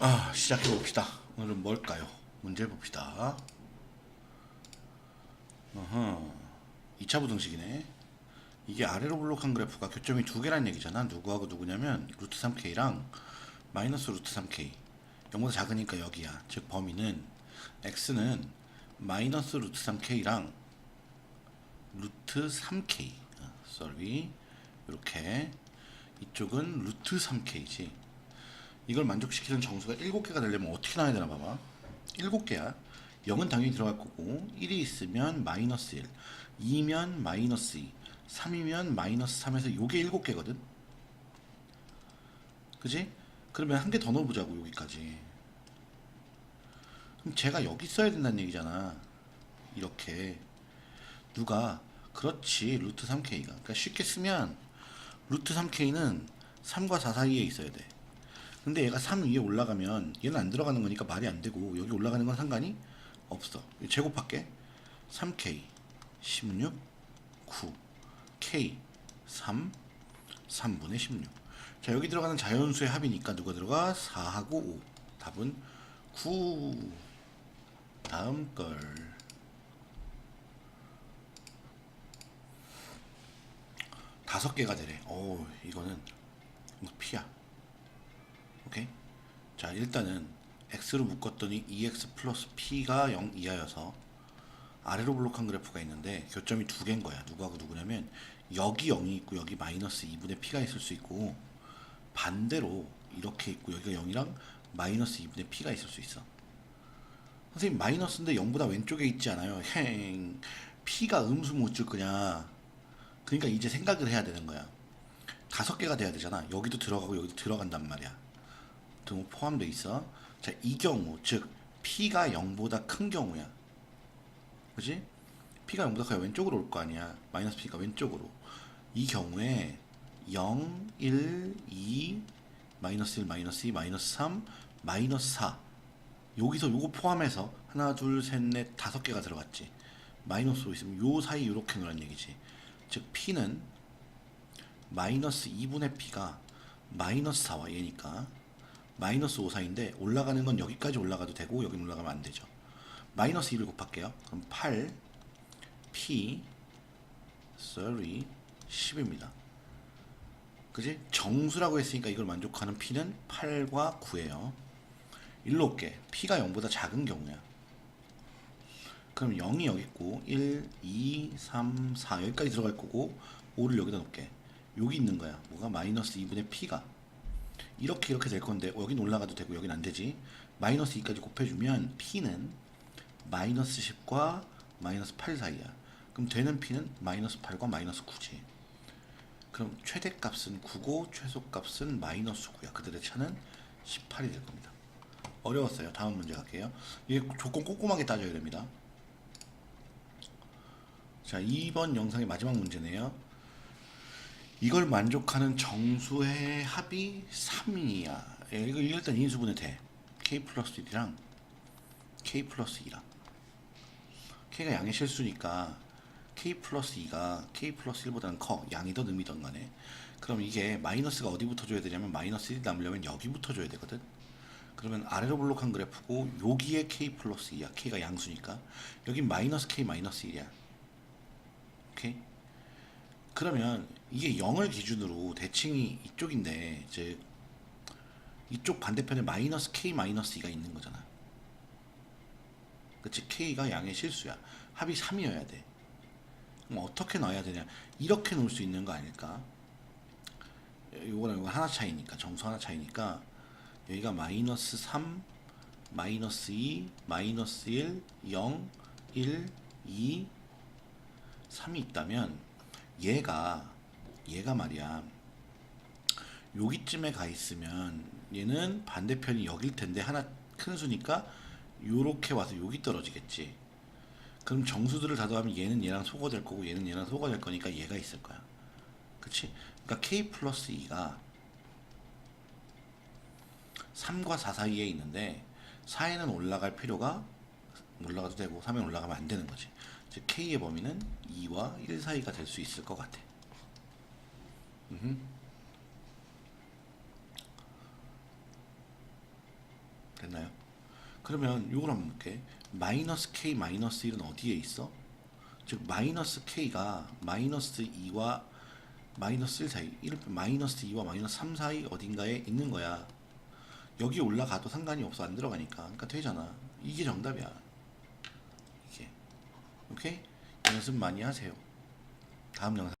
아, 시작해 봅시다. 오늘은 뭘까요? 문제 봅시다. 어허. 2차 부등식이네. 이게 아래로 블록한 그래프가 교점이 두 개란 얘기잖아. 누구하고 누구냐면 루트 3k랑 마이너스 루트 3k. 0보다 작으니까 여기야. 즉 범위는 x는 마이너스 루트 3k랑 루트 3k. 어, sorry. 이렇게 이쪽은 루트 3k지. 이걸 만족시키는 정수가 7개가 되려면 어떻게 나와야 되나 봐봐. 7개야. 0은 당연히 들어갈 거고 1이 있으면 마이너스 1 2면 마이너스 2 3이면 마이너스 3에서 요게 7개거든. 그지? 그러면 한 개 더 넣어보자고 여기까지. 그럼 제가 여기 써야 된다는 얘기잖아. 이렇게. 누가? 그렇지 루트 3k가. 그러니까 쉽게 쓰면 루트 3k는 3과 4 사이에 있어야 돼 근데 얘가 3 위에 올라가면 얘는 안 들어가는 거니까 말이 안 되고 여기 올라가는 건 상관이 없어. 제곱할게. 3k 16 9 k 3 3분의 16. 자 여기 들어가는 자연수의 합이니까 누가 들어가 4하고 5. 답은 9. 다음 걸. 다섯 개가 되래. 오 이거는 이거 피야. 오케이. 자, 일단은 x로 묶었더니 2x 플러스 p가 0 이하여서 아래로 블록한 그래프가 있는데 교점이 두 개인 거야. 누구하고 누구냐면 여기 0이 있고 여기 마이너스 2분의 p가 있을 수 있고 반대로 이렇게 있고 여기가 0이랑 마이너스 2분의 p가 있을 수 있어. 선생님 마이너스인데 0보다 왼쪽에 있지 않아요? 행 p가 음수 못줄 거냐? 그러니까 이제 생각을 해야 되는 거야. 다섯 개가 돼야 되잖아. 여기도 들어가고 여기도 들어간단 말이야. 등 포함돼 있어. 자, 이 경우 즉 p가 0보다 큰 경우야. 그지? p가 0보다 커야 왼쪽으로 올 거 아니야. 마이너스 p가 왼쪽으로. 이 경우에 0, 1, 2, 마이너스 1, 마이너스 2, 마이너스 3, 마이너스 4. 여기서 요거 포함해서 하나, 둘, 셋, 넷, 다섯 개가 들어갔지. 마이너스 5 있으면 요 사이 요렇게 놓으란 얘기지. 즉 p는 마이너스 2분의 p가 마이너스 4와 얘니까 마이너스 5 사이인데 올라가는 건 여기까지 올라가도 되고 여기 올라가면 안 되죠. 마이너스 2를 곱할게요. 그럼 8 p 30 10입니다. 그지? 정수라고 했으니까 이걸 만족하는 p는 8과 9예요. 일로 올게. p가 0보다 작은 경우야. 그럼 0이 여기 있고 1, 2, 3, 4 여기까지 들어갈 거고 5를 여기다 놓을게. 여기 있는 거야. 뭐가 마이너스 2분의 p가 이렇게 이렇게 될 건데 어, 여긴 올라가도 되고 여긴 안 되지. 마이너스 2까지 곱해주면 p는 마이너스 10과 마이너스 8 사이야. 그럼 되는 p는 마이너스 8과 마이너스 9지. 그럼 최대값은 9고 최소값은 마이너스 9야. 그들의 차는 18이 될 겁니다. 어려웠어요. 다음 문제 갈게요. 이게 조건 꼼꼼하게 따져야 됩니다. 자, 2번 영상의 마지막 문제네요. 이걸 만족하는 정수의 합이 3이야. 예, 이거 일단 인수분해 돼. k 플러스 1이랑 k 플러스 2랑 k가 양의 실수니까 k 플러스 2가 k 플러스 1보다는 커. 양이든 음이든 간에. 그럼 이게 마이너스가 어디부터 줘야 되냐면 마이너스 1이 남으려면 여기부터 줘야 되거든. 그러면 아래로 블록한 그래프고 여기에 k 플러스 2야. k가 양수니까. 여기 마이너스 k 마이너스 1이야. 오케이? 그러면 이게 0을 기준으로 대칭이 이쪽인데 이제 이쪽 반대편에 마이너스 k 마이너스 2가 있는 거잖아. 그치 k가 양의 실수야. 합이 3이어야 돼. 그럼 어떻게 넣어야 되냐? 이렇게 놓을 수 있는 거 아닐까? 요거랑 요거 하나 차이니까 정수 하나 차이니까 여기가 마이너스 3 마이너스 2 마이너스 1 0 1 2 3이 있다면 얘가 얘가 말이야 여기쯤에 가 있으면 얘는 반대편이 여길 텐데 하나 큰 수니까 요렇게 와서 여기 떨어지겠지 그럼 정수들을 다 더하면 얘는 얘랑 소거 될 거고 얘는 얘랑 소거 될 거니까 얘가 있을 거야 그치? 그러니까 k 플러스 2가 3과 4 사이에 있는데 4에는 올라갈 필요가 올라가도 되고 3에 올라가면 안 되는 거지. 즉 k의 범위는 2와 1 사이가 될 수 있을 것 같아. 음흠. 그러면 요걸 한번 볼게. 마이너스 k 마이너스 1은 어디에 있어? 즉 마이너스 k가 마이너스 2와 마이너스 1 사이, 1 마이너스 2와 마이너스 3 사이 어딘가에 있는 거야. 여기 올라가도 상관이 없어 안 들어가니까. 그러니까 되잖아. 이게 정답이야. 이게. 오케이? 연습 많이 하세요. 다음 영상